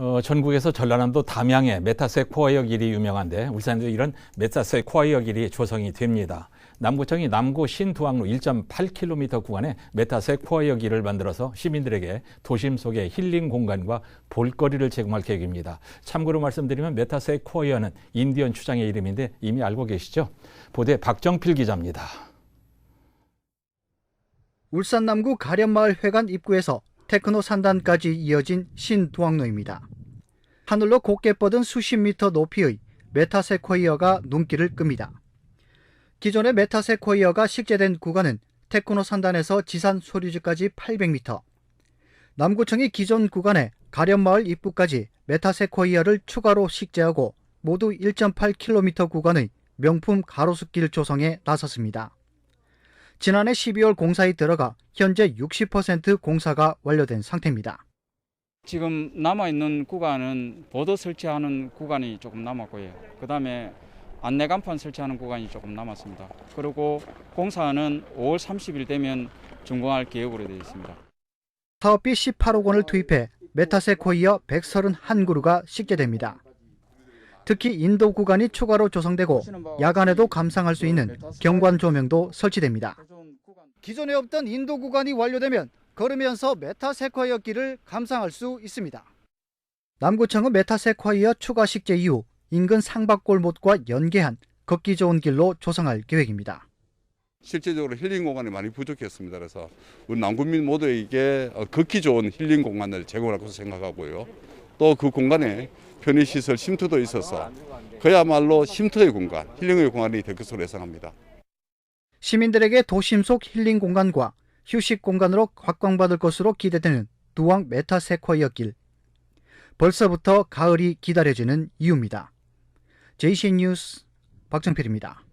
어, 전국에서 전라남도 담양의 메타세코이어 길이 유명한데 울산에도 이런 메타세코이어 길이 조성이 됩니다. 남구청이 남구 신두항로 1.8km 구간에 메타세코이어 길을 만들어서 시민들에게 도심 속의 힐링 공간과 볼거리를 제공할 계획입니다. 참고로 말씀드리면 메타세코이어는 인디언 추장의 이름인데 이미 알고 계시죠? 보도에 박정필 기자입니다. 울산 남구 가련마을 회관 입구에서 테크노 산단까지 이어진 신두항로입니다. 하늘로 곱게 뻗은 수십 미터 높이의 메타세코이어가 눈길을 끕니다. 기존의 메타세코이어가 식재된 구간은 테크노 산단에서 지산 소류지까지 800m, 남구청이 기존 구간에 가련마을 입구까지 메타세코이어를 추가로 식재하고 모두 1.8km 구간의 명품 가로수길 조성에 나섰습니다. 지난해 12월 공사에 들어가 현재 60% 공사가 완료된 상태입니다. 지금 남아있는 구간은 보도 설치하는 구간이 조금 남았고요. 그 다음에 안내 간판 설치하는 구간이 조금 남았습니다. 그리고 공사는 5월 30일 되면 준공할 계획으로 되어 있습니다. 사업비 18억 원을 투입해 메타세코이어 131그루가 식재됩니다. 특히 인도 구간이 추가로 조성되고 야간에도 감상할 수 있는 경관 조명도 설치됩니다. 기존에 없던 인도 구간이 완료되면 걸으면서 메타세코이어 길을 감상할 수 있습니다. 남구청은 메타세코이어 추가 식재 이후 인근 상박골못과 연계한 걷기 좋은 길로 조성할 계획입니다. 실제적으로 힐링 공간이 많이 부족했습니다. 그래서 우리 남군민 모두에게 어, 걷기 좋은 힐링 공간을 제공할 것으로 생각하고요. 또 그 공간에 편의시설 쉼터도 있어서 그야말로 쉼터의 공간, 힐링의 공간이 될 것으로 예상합니다. 시민들에게 도심 속 힐링 공간과 휴식 공간으로 각광받을 것으로 기대되는 두왕 메타세코이어 길. 벌써부터 가을이 기다려지는 이유입니다. JCN 뉴스 박정필입니다.